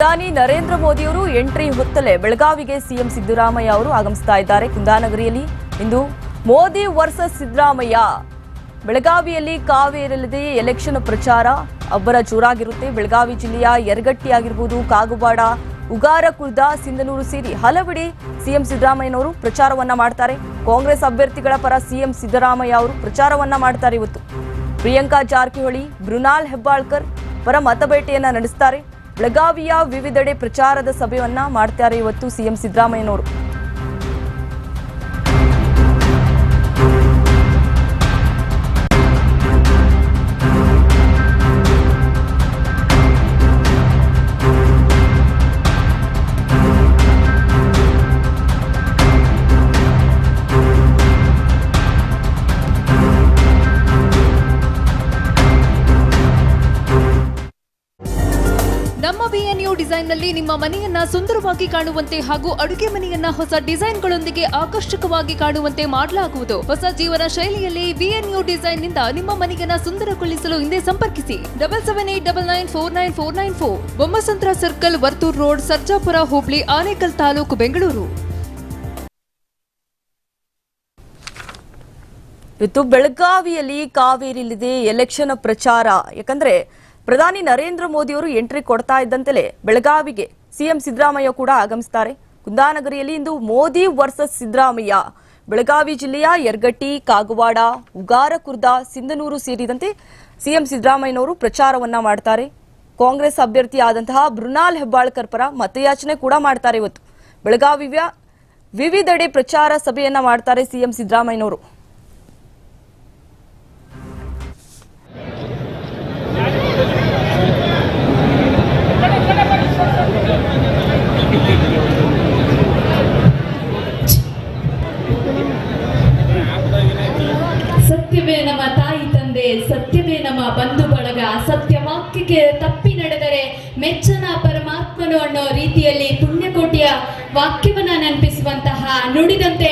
ಪ್ರಧಾನಿ ನರೇಂದ್ರ ಮೋದಿಯವರು ಎಂಟ್ರಿ ಹೊತ್ತಲೇ ಬೆಳಗಾವಿಗೆ ಸಿಎಂ ಸಿದ್ದರಾಮಯ್ಯ ಅವರು ಆಗಮಿಸ್ತಾ ಇದ್ದಾರೆ. ಕುಂದಾನಗರಿಯಲ್ಲಿ ಇಂದು ಮೋದಿ ವರ್ಸಸ್ ಸಿದ್ದರಾಮಯ್ಯ. ಬೆಳಗಾವಿಯಲ್ಲಿ ಕಾವೇರಿಲ್ಲದೆ ಎಲೆಕ್ಷನ್ ಪ್ರಚಾರ. ಅಬ್ಬರ ಜೋರಾಗಿರುತ್ತೆ. ಬೆಳಗಾವಿ ಜಿಲ್ಲೆಯ ಯರಗಟ್ಟಿ ಆಗಿರ್ಬೋದು, ಕಾಗುವಾಡ, ಉಗಾರ ಕುರ್ದ ಸಿಂಧನೂರು ಸೇರಿ ಹಲವೆಡೆ ಸಿಎಂ ಸಿದ್ದರಾಮಯ್ಯನವರು ಪ್ರಚಾರವನ್ನ ಮಾಡ್ತಾರೆ. ಕಾಂಗ್ರೆಸ್ ಅಭ್ಯರ್ಥಿಗಳ ಪರ ಸಿಎಂ ಸಿದ್ದರಾಮಯ್ಯ ಅವರು ಪ್ರಚಾರವನ್ನ ಮಾಡ್ತಾರೆ ಇವತ್ತು. ಪ್ರಿಯಾಂಕಾ ಜಾರಕಿಹೊಳಿ, ಮೃಣಾಲ್ ಹೆಬ್ಬಾಳ್ಕರ್ ಪರ ಮತಬೇಟೆಯನ್ನ ನಡೆಸ್ತಾರೆ. ಬೆಳಗಾವಿಯ ವಿವಿಧೆಡೆ ಪ್ರಚಾರದ ಸಭೆಯನ್ನ ಮಾಡ್ತಾರೆ ಇವತ್ತು ಸಿಎಂ ಸಿದ್ದರಾಮಯ್ಯನವರು. ನಮ್ಮ ವಿಎನ್ಯು ಡಿಸೈನ್ನಲ್ಲಿ ನಿಮ್ಮ ಮನೆಯನ್ನ ಸುಂದರವಾಗಿ ಕಾಣುವಂತೆ ಹಾಗೂ ಅಡುಗೆ ಮನೆಯನ್ನ ಹೊಸ ಡಿಸೈನ್ಗಳೊಂದಿಗೆ ಆಕರ್ಷಕವಾಗಿ ಕಾಣುವಂತೆ ಮಾಡಲಾಗುವುದು. ಹೊಸ ಜೀವನ ಶೈಲಿಯಲ್ಲಿ ವಿಎನ್ಯು ಡಿಸೈನ್ನಿಂದ ನಿಮ್ಮ ಮನೆಯನ್ನ ಸುಂದರಗೊಳಿಸಲು ಹಿಂದೆ ಸಂಪರ್ಕಿಸಿ. Double seven eight double nine four nine four nine four. Bommasandra circle, Varthur road, Sarjapura, Hubli, Anekal taluk, Bengaluru. ಇವತ್ತು ಬೆಳಗಾವಿಯಲ್ಲಿ ಕಾವೇರಿಲಿದೆ ಎಲೆಕ್ಷನ್ ಪ್ರಚಾರ. ಯಾಕಂದ್ರೆ ಪ್ರಧಾನಿ ನರೇಂದ್ರ ಮೋದಿಯವರು ಎಂಟ್ರಿ ಕೊಡ್ತಾ ಇದ್ದಂತೆಲೇ ಬೆಳಗಾವಿಗೆ ಸಿಎಂ ಸಿದ್ದರಾಮಯ್ಯ ಕೂಡ ಆಗಮಿಸುತ್ತಾರೆ ಕುಂದಾನಗರಿಯಲ್ಲಿ ಇಂದು ಮೋದಿ ವರ್ಸಸ್ ಸಿದ್ದರಾಮಯ್ಯ. ಬೆಳಗಾವಿ ಜಿಲ್ಲೆಯ ಯರ್ಗಟ್ಟಿ, ಕಾಗವಾಡ ಉಗಾರಕುರ್ದ ಸಿಂಧನೂರು ಸೇರಿದಂತೆ ಸಿಎಂ ಸಿದ್ದರಾಮಯ್ಯನವರು ಪ್ರಚಾರವನ್ನ ಮಾಡ್ತಾರೆ. ಕಾಂಗ್ರೆಸ್ ಅಭ್ಯರ್ಥಿ ಆದಂತಹ ಮೃಣಾಲ್ ಹೆಬ್ಬಾಳ್ಕರ್ ಪರ ಮತಯಾಚನೆ ಕೂಡ ಮಾಡ್ತಾರೆ ಇವತ್ತು. ಬೆಳಗಾವಿಯ ವಿವಿಧೆಡೆ ಪ್ರಚಾರ ಸಭೆಯನ್ನ ಮಾಡ್ತಾರೆ ಸಿಎಂ ಸಿದ್ದರಾಮಯ್ಯನವರು. ಸತ್ಯವೇ ನಮ್ಮ ತಾಯಿ ತಂದೆ, ಸತ್ಯವೇ ನಮ್ಮ ಬಂಧು ಬಳಗ ಸತ್ಯವಾಕ್ಯಕ್ಕೆ ತಪ್ಪಿ ನಡೆದರೆ ಮೆಚ್ಚನ ಪರಮಾತ್ಮನು ಅನ್ನೋ ರೀತಿಯಲ್ಲಿ ಪುಣ್ಯಕೋಟಿಯ ವಾಕ್ಯವನ್ನ ನೆನಪಿಸುವಂತಹ ನುಡಿದಂತೆ